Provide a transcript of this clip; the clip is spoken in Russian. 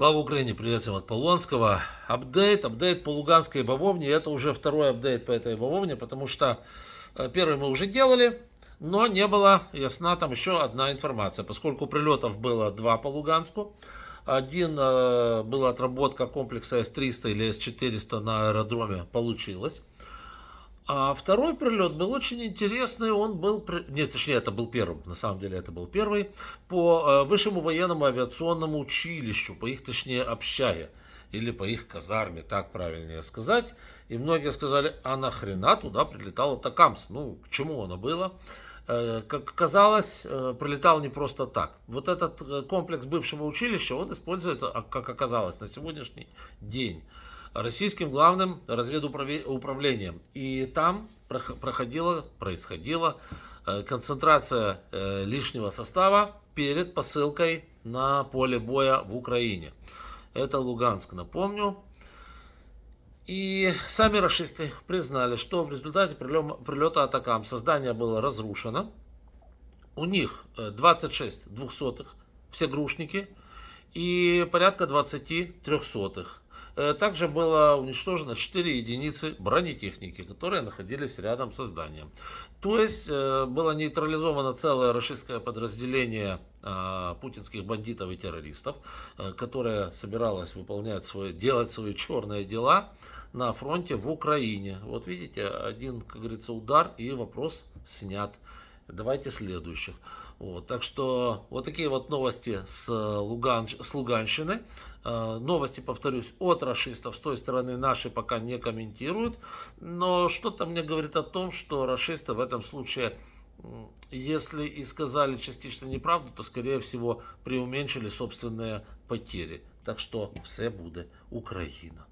Слава Украине, привет всем от Полонского. Апдейт, апдейт по Луганской бавовне. Это уже второй апдейт по этой бавовне, потому что э, первый мы уже делали, но не была ясна там еще одна информация. Поскольку прилетов было два по Луганску, один э, была отработка комплекса С-300 или С-400 на аэродроме, получилось. А второй прилет был очень интересный, он был, нет, точнее, это был первым, на самом деле это был первый, по э, Высшему военному авиационному училищу, по их, точнее, общаге, или по их казарме, так правильнее сказать. И многие сказали, а нахрена туда прилетал Атакамс? Ну, к чему оно было? Э, Как оказалось, э, прилетал не просто так. Вот этот комплекс бывшего училища, он используется, а, как оказалось, на сегодняшний день российским главным разведуправлением. И там прох- проходила, происходила э, концентрация э, лишнего состава перед посылкой на поле боя в Украине. Это Луганск, напомню. И сами расисты признали, что в результате прилета атакам создание было разрушено. У них э, 26 двухсотых, все грушники, и порядка 20 трехсотых. Э, Также было уничтожено 4 единицы бронетехники, которые находились рядом со зданием. То есть э, было нейтрализовано целое российское подразделение а, путинских бандитов и террористов, э, которое собиралось выполнять свои, делать свои черные дела на фронте в Украине. Вот видите, один, как говорится, удар и вопрос снят. Давайте следующих. Вот, так что вот такие вот новости с, Луган, с Луганщины. Э, Новости, повторюсь, от расистов с той стороны наши пока не комментируют. Но что-то мне говорит о том, что расисты в этом случае, если и сказали частично неправду, то скорее всего преуменьшили собственные потери. Так что все будет Украина.